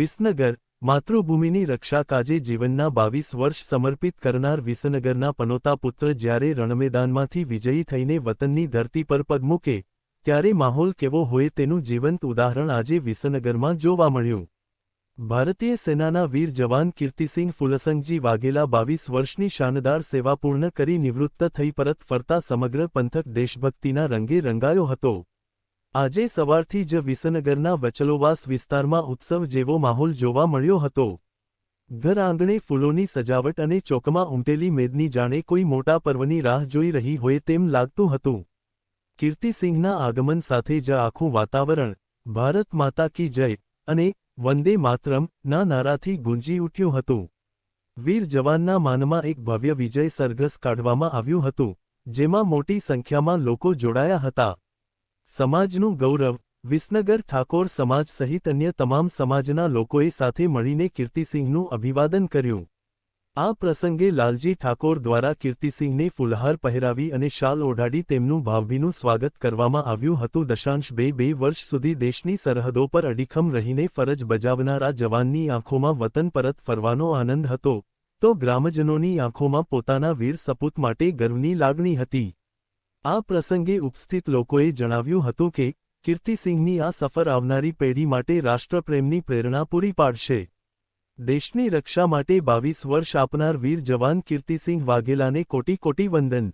વિસનગર, માતૃભૂમિની રક્ષા કાજે જીવનના બાવીસ વર્ષ સમર્પિત કરનાર વિસનગરના પનોતા પુત્ર જ્યારે રણમેદાનમાંથી વિજયી થઈને વતનની ધરતી પર પગ મૂકે, ત્યારે માહોલ કેવો હોય તેનું જીવંત ઉદાહરણ આજે વિસનગરમાં જોવા મળ્યું. ભારતીય સેનાના વીર જવાન કીર્તિસિંહ ફુલસંગજી વાઘેલા બાવીસ વર્ષની શાનદાર સેવા પૂર્ણ કરી નિવૃત્ત થઈ પરત ફરતા સમગ્ર પંથક દેશભક્તિના રંગે રંગાયો હતો. આજે સવારથી જ વિસનગરના વચલોવાસ વિસ્તારમાં ઉત્સવ જેવો માહોલ જોવા મળ્યો હતો. ઘર આંગણે ફૂલોની સજાવટ અને ચોકમાં ઉમટેલી મેદની જાણે કોઈ મોટા પર્વની રાહ જોઈ રહી હોય તેમ લાગતું હતું. કીર્તિસિંહના આગમન સાથે જ આખું વાતાવરણ, ભારત માતા કી જય, અને વંદે માતરમ, ના નારાથી ગુંજી ઉઠ્યું હતું. વીર જવાનના માનમાં એક ભવ્ય વિજય સરઘસ કાઢવામાં આવ્યું હતું, જેમાં મોટી સંખ્યામાં લોકો જોડાયા હતા. સમાજનું ગૌરવ, વિસનગર ઠાકોર સમાજ સહિત અન્ય તમામ સમાજના લોકોએ સાથે મળીને કીર્તિસિંહનું અભિવાદન કર્યું. આ પ્રસંગે લાલજી ઠાકોર દ્વારા કીર્તિસિંહને ફુલહાર પહેરાવી અને શાલ ઓઢાડી તેમનું ભાવભીનું સ્વાગત કરવામાં આવ્યું હતું. દશાંશ બે બે વર્ષ સુધી દેશની સરહદો પર અડીખમ રહીને ફરજ બજાવનારા જવાનની આંખોમાં વતન પરત ફરવાનો આનંદ હતો, તો ગ્રામજનોની આંખોમાં પોતાના વીર સપૂત માટે ગર્વની લાગણી હતી. આ પ્રસંગે ઉપસ્થિત લોકોએ જણાવ્યું હતું કે કીર્તિસિંહની આ સફર આવનારી પેઢી માટે રાષ્ટ્રપ્રેમની પ્રેરણા પૂરી પાડશે. દેશની રક્ષા માટે બાવીસ વર્ષ આપનાર વીર જવાન કીર્તિસિંહ વાઘેલાને કોટી કોટી વંદન.